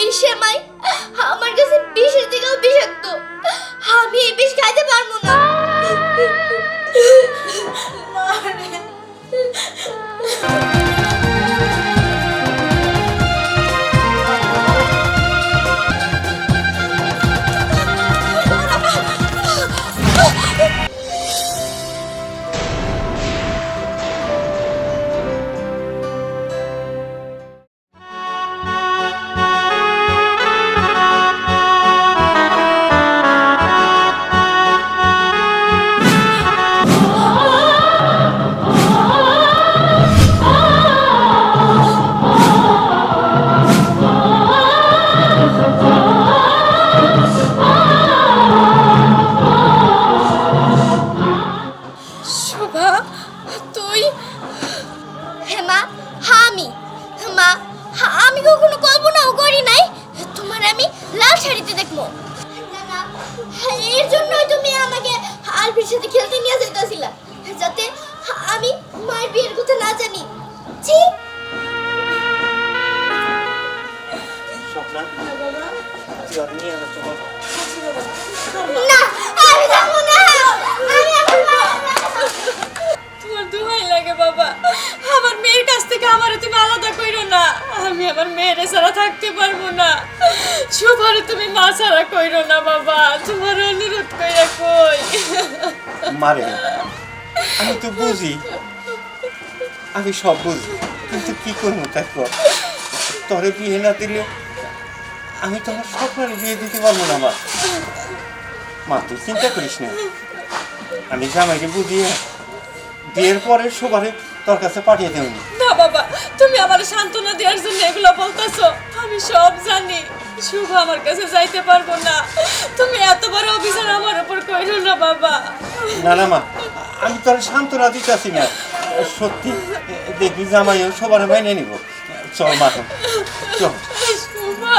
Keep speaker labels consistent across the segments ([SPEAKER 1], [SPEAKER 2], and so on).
[SPEAKER 1] এই
[SPEAKER 2] সেমাই আমার কাছে বিষের থেকেও বিষাক্ত। আমি এই বিষ খাইতে পারব না। মেয়ের
[SPEAKER 3] ছাড়া থাকতে পারব না। শোভারে তুমি মা ছাড়া কইরো না বাবা তোমার অনুরোধ কইরা কই।
[SPEAKER 4] মারে আমি তো বুঝি। আমি সব বুঝি কিন্তু কি করব দেখো? তোরে বিয়ে না দিলে আমি তোমার স্বপ্নের বিয়ে দিতে পারব না মা। মা তুই চিন্তা করিস না। আমি জামাইকে বুঝিয়ে বিয়ের পরে সবারে তোর কাছে পাঠিয়ে দেবো।
[SPEAKER 3] না বাবা তুমি আমার সান্ত্বনা দেওয়ার জন্য এগুলো বলতেছো। আমি সব জানি। শুভ আমার কাছে যাইতে পারব না। তুমি এত বড় অভিযান আমার উপর কইরো না বাবা।
[SPEAKER 4] না না মা। আমি তোর সান্ত্বনা দিতেছি না। সত্যি দেখবি জামাইও সবার মাইনে নিব। চল মা। চল।
[SPEAKER 3] শুভা।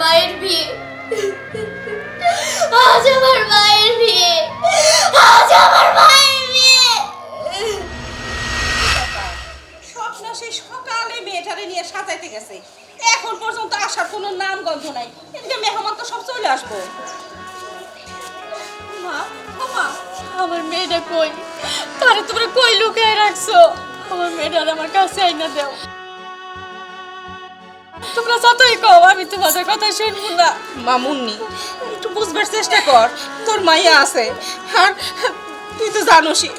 [SPEAKER 2] মায়ের বিয়ে। আজ আমার মায়ের বিয়ে। আজ আমার মায়ের বিয়ে।
[SPEAKER 5] স্বপ্ন সেই সকালে মেয়েটারে নিয়ে সাজাইতে গেছে। এখন পর্যন্ত আসার কোনো নাম গন্ধ নাই। এদিকে মেহমান তো সব চলে আসব। মা মা,
[SPEAKER 3] আমার মেয়েটা কই? তারে তোমরা কই লুকায় রাখছো? আমার মেয়েটার আমার কাছে আইনা দাও। তোমরা যতই কও, আমি তোমাদের কথা শুনব না।
[SPEAKER 5] মামুন্নি, একটু বুঝবার চেষ্টা কর, তোর মাইয়া আছে। আর তুই তো জানোসই,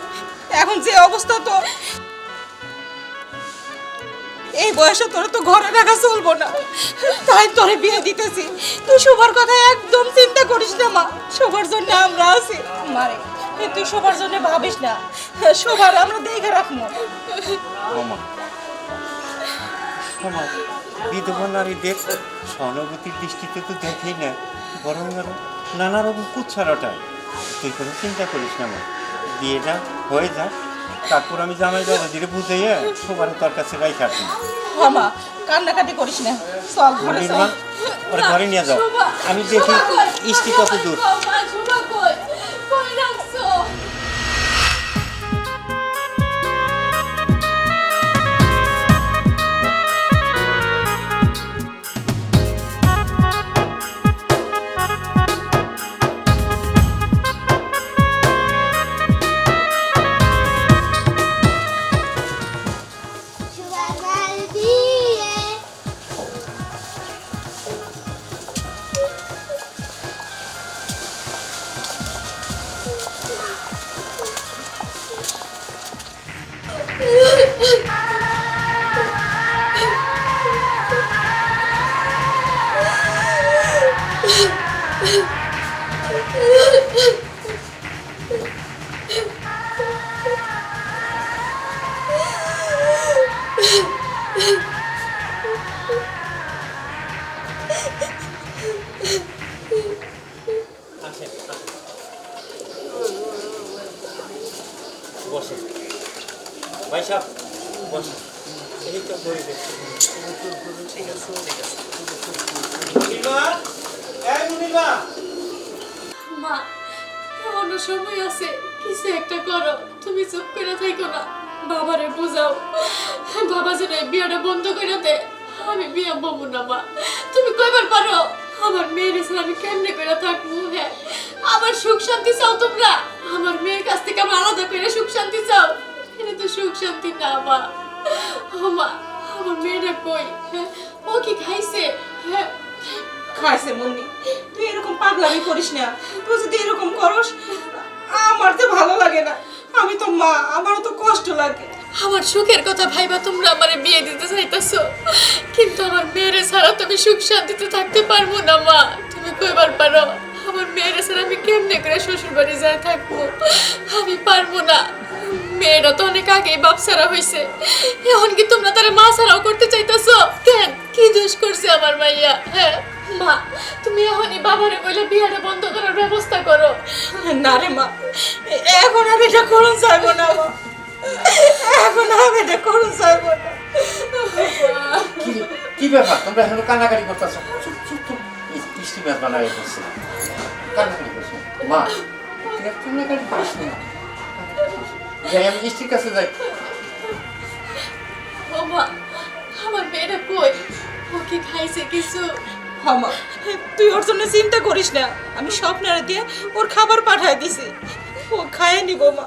[SPEAKER 5] এখন যে অবস্থা তোর। এই বয়সে তোর তো ঘরে রাখা চলবো না। তাই তোরে বিয়ে দিতেছি। তুই সবার কথা একদম চিন্তা করিস না, মা। সবার জন্য আমরা আছি। মারে তুই সবার জন্য ভাবিস না। সবার আমরা দেখে রাখব।
[SPEAKER 4] বিধবা নারীদের সহানুভূতির দৃষ্টিতে তো দেখেই না বরং আরও নানা রকম কুচ্ছারটায় তুই কোনো চিন্তা করিস না মা। বিয়েটা হয়ে যাক তারপর আমি জামাই বাবা দিলে বুঝাইয়া সবার তোর কাছে রাই থাকি
[SPEAKER 5] মামা কান্নাকাটি করিস না। চল ঘরে চল।
[SPEAKER 4] ওরা ঘরে নিয়ে যাও। আমি দেখি ইষ্টি কত দূর। 죽었어. 마이샤. 죽었어.
[SPEAKER 3] মা এখনও সময় আছে, কিছু একটা করো, তুমি চুপ করে থাইকো না। বাবারে বুঝাও, বাবা যেন এই বন্ধ করে দে। আমি বিয়ে বমু না, মা। তুমি কইবার পারো? আমার মেয়ের ছাড়া আমি কেমনে করে থাকব হ্যাঁ? আমার সুখ শান্তি চাও তোমরা? আমার মেয়ের কাছ থেকে আমি আলাদা করে সুখ শান্তি চাও? এটা তো সুখ শান্তি না, মা। মা, আমার মেয়েটা কই? হ্যাঁ ও কি খাইছে? হ্যাঁ
[SPEAKER 5] খাইছে মুন্নি। তুই এরকম পাগলামি করিস না। তুই যদি এরকম করস, আমার তো ভালো লাগে না। আমি তো মা, আমারও তো কষ্ট লাগে।
[SPEAKER 3] আমার সুখের কথা ভাইবা, তোমরা আমারে বিয়ে দিতে চাইতেছো। কিন্তু আমার মেয়েরে ছাড়া তুমি সুখ শান্তিতে থাকতে পারব না, মা। তুমি কইবার পারো, আমার মেয়েরে ছাড়া আমি কেমনে করে শ্বশুর বাড়ি যায় থাকব? আমি পারব না। মেয়েরা তো অনেক আগেই বাপ ছাড়া হয়েছে এখন কি তোমরা তারা মা ছাড়াও করতে চাইতেছো? কেন কি দোষ করছে আমার মাইয়া হ্যাঁ? মা, তুমি এখনই বাবারে বলে বিয়াটা বন্ধ করার ব্যবস্থা করো।
[SPEAKER 5] না রে মা, এখন আমি এটা করুন চাইব না মা। এখন আমি এটা করুন চাইব না।
[SPEAKER 4] কি ব্যাপার? তোমরা এখনও কান্নাকাটি করতেছ? চুপ ব্যাপার বানাই করছে করছ? মা কান্নাকাটি করিস না। যাই আমি স্ত্রীর কাছে যাই
[SPEAKER 3] ও মা আমার মেয়েটা কই ও কি খাইছে কিছু
[SPEAKER 5] হামা তুই ওর জন্য চিন্তা করিস না আমি স্বপ্নারে দিয়ে ওর খাবার পাঠাই দিছি ও খায় নিব মা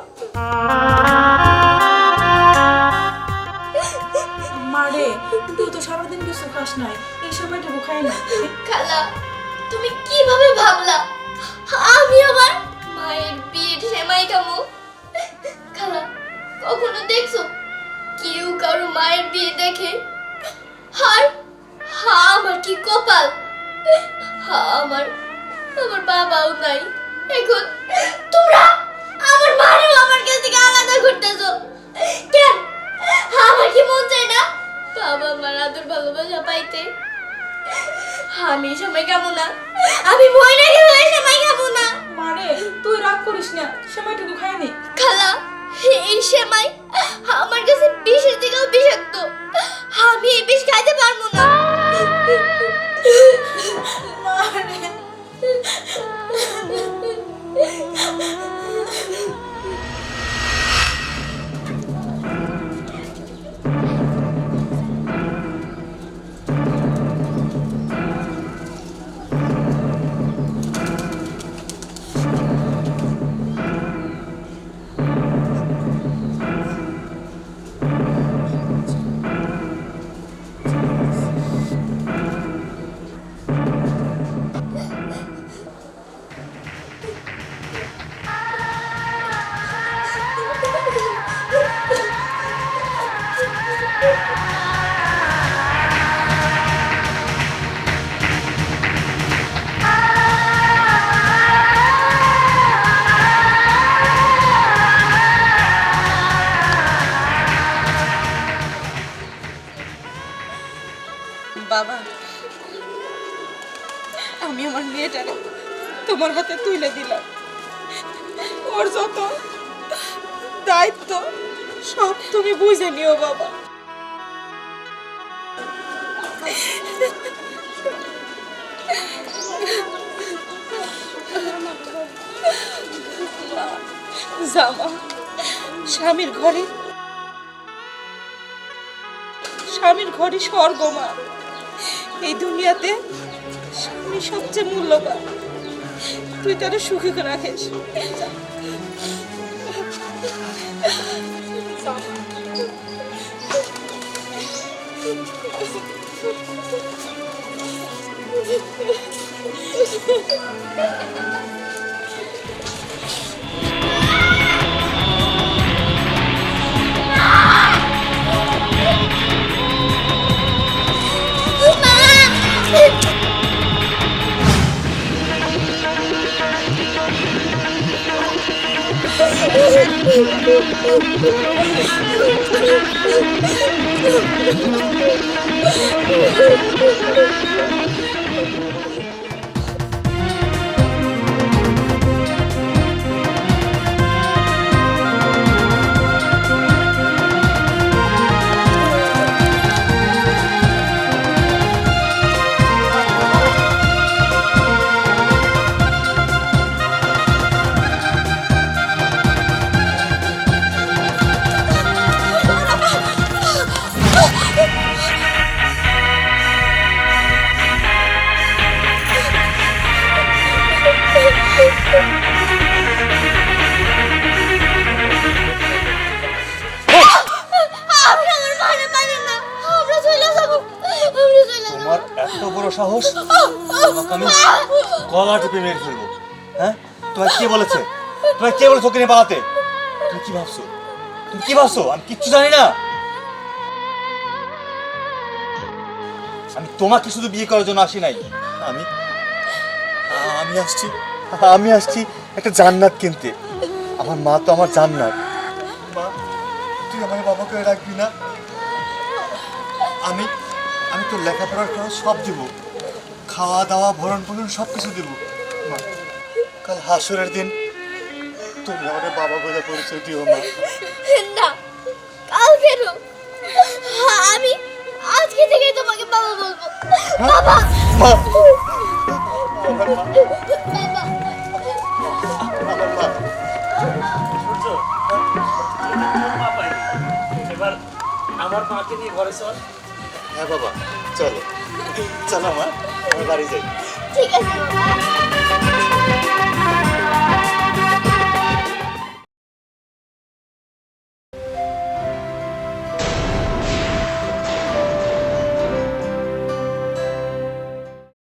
[SPEAKER 1] মারে তুই তো সারাদিন কিছু খাস নাই এই সময়টুকু খাই না
[SPEAKER 2] খালা তুমি কীভাবে ভাবলা আমি আবার মায়ের বিয়ের সেমাই খামো কখনো দেখছ? কেউ কারও মায়ের বিয়ে দেখে? হার হা আমার কি কপাল? হা আমার আমার বাবাও নাই। এখন তোমরা আমার মারেও আমার কাছ থেকে আলাদা করতেছো। কেন? আমার কি মন চায় না? বাবা আমার আদর ভালোবাসা পাইতে। আমি সময় খাব না। আমি ভয় না গেলে সময় খাব না।
[SPEAKER 1] মারে তুই রাগ করিস না সময়টুকু খাই নি।
[SPEAKER 2] খালা এই সেমাই আমার কাছে বিষের থেকেও বিষাক্ত। আমি এই বিষ খাইতে পারব না।
[SPEAKER 5] তোমার হাতে তুলে দিলাম। ওর যত দায়িত্ব, সব তুমি বুঝে নিও বাবা। জামা স্বামীর ঘরে স্বামীর ঘরে স্বর্গ মা। এই দুনিয়াতে স্বামী সবচেয়ে মূল্যবান। তুই তারা সুখে রাখিস
[SPEAKER 6] Thank you. Thank you. হ্যাঁ? তোমার কে বলেছে? তোমার কে বলেছে ওকে নিয়ে পালাতে? তুমি কি ভাবছ? তুমি কি ভাবছ? আমি কিচ্ছু জানি না। আমি তোমাকে শুধু বিয়ে করার জন্য আসি নাই। আমি আমি আসছি। আমি আসছি একটা জান্নাত কিনতে। আমার মা তো আমার জান্নাত। মা, তুই আমার বাবাকে রাখবি না? আমি আমি তোর লেখাপড়ার খরচ সব দিব। খাওয়া দাওয়া ভরণ পোষণ সব কিছু দেবো। মা কাল হাসরের দিন। তুমি আমাদের বাবা বলে পরিচয় দিও মা।
[SPEAKER 2] না কাল কেন? আমি আজকে থেকে তোমাকে বাবা বলব। বাবা
[SPEAKER 6] মা
[SPEAKER 2] বাবা!
[SPEAKER 6] আমার
[SPEAKER 7] এবার আমার মাকে নিয়ে ঘরে চল
[SPEAKER 6] হ্যাঁ বাবা চলো। চলো মা আমি বাড়ি যাই।
[SPEAKER 2] ঠিক আছে বাবা। Bye.